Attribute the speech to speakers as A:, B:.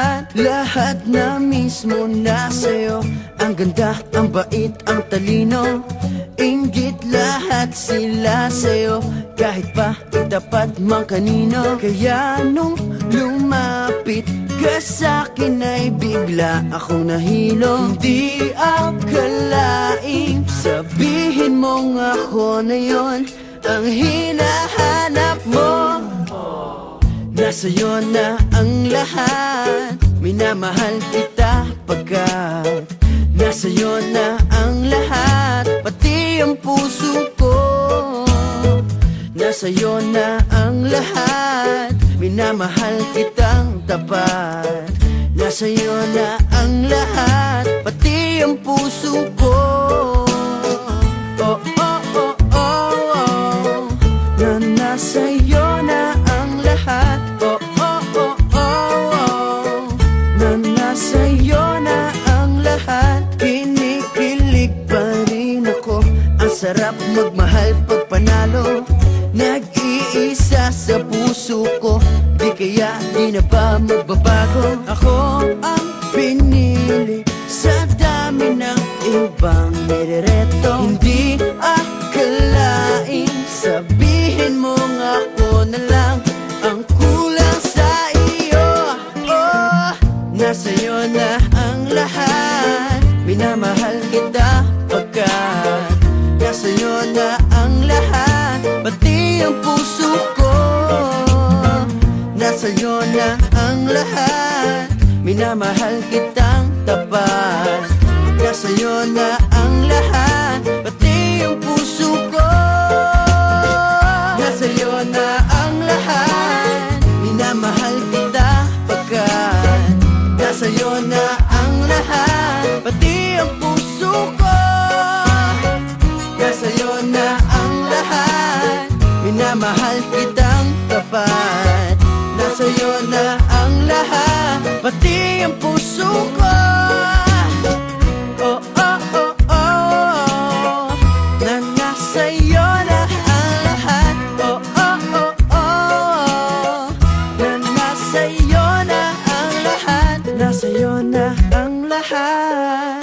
A: lahat Lahat na mismo nasa'yo Ang ganda, ang bait, ang talino. Inggit lahat sila sa'yo. Kahit pa itapat mang kanino. Kaya nung lumapit ka sa'kin ay bigla akong nahilo. Hindi akalaing sabihin mong ako na yon Ang hinahanap mo. Nasa'yo na ang lahat Minamahal kita pagkat Nasa'yo na ang lahat Pati ang puso ko. Nasa'yo na ang lahat Minamahal kitang tapat. Nasa'yo na ang lahat Pati ang puso ko Sarap magmahal pag panalo. Nag-iisa sa puso ko Di kaya di na ba magbabago? Ako ang pinili Sa dami ng ibang nirereto Hindi akalain Sabihin mo nga ako na lang Minamahal kitang tapat. Nasa'yo na ang lahat Pati ang puso ko. Nasa'yo na ang lahat Minamahal kita pagkat. Nasa'yo na ang lahat Pati ang puso ko. Nasa'yo na ang lahat Minamahal kitang tapat Nasa'yo na ang lahat Pati ang puso ko. Oh, oh, oh, oh, oh Na ang lahat. Oh, oh, oh, oh Na nasa'yo na ang lahat. Nasa'yo na ang lahat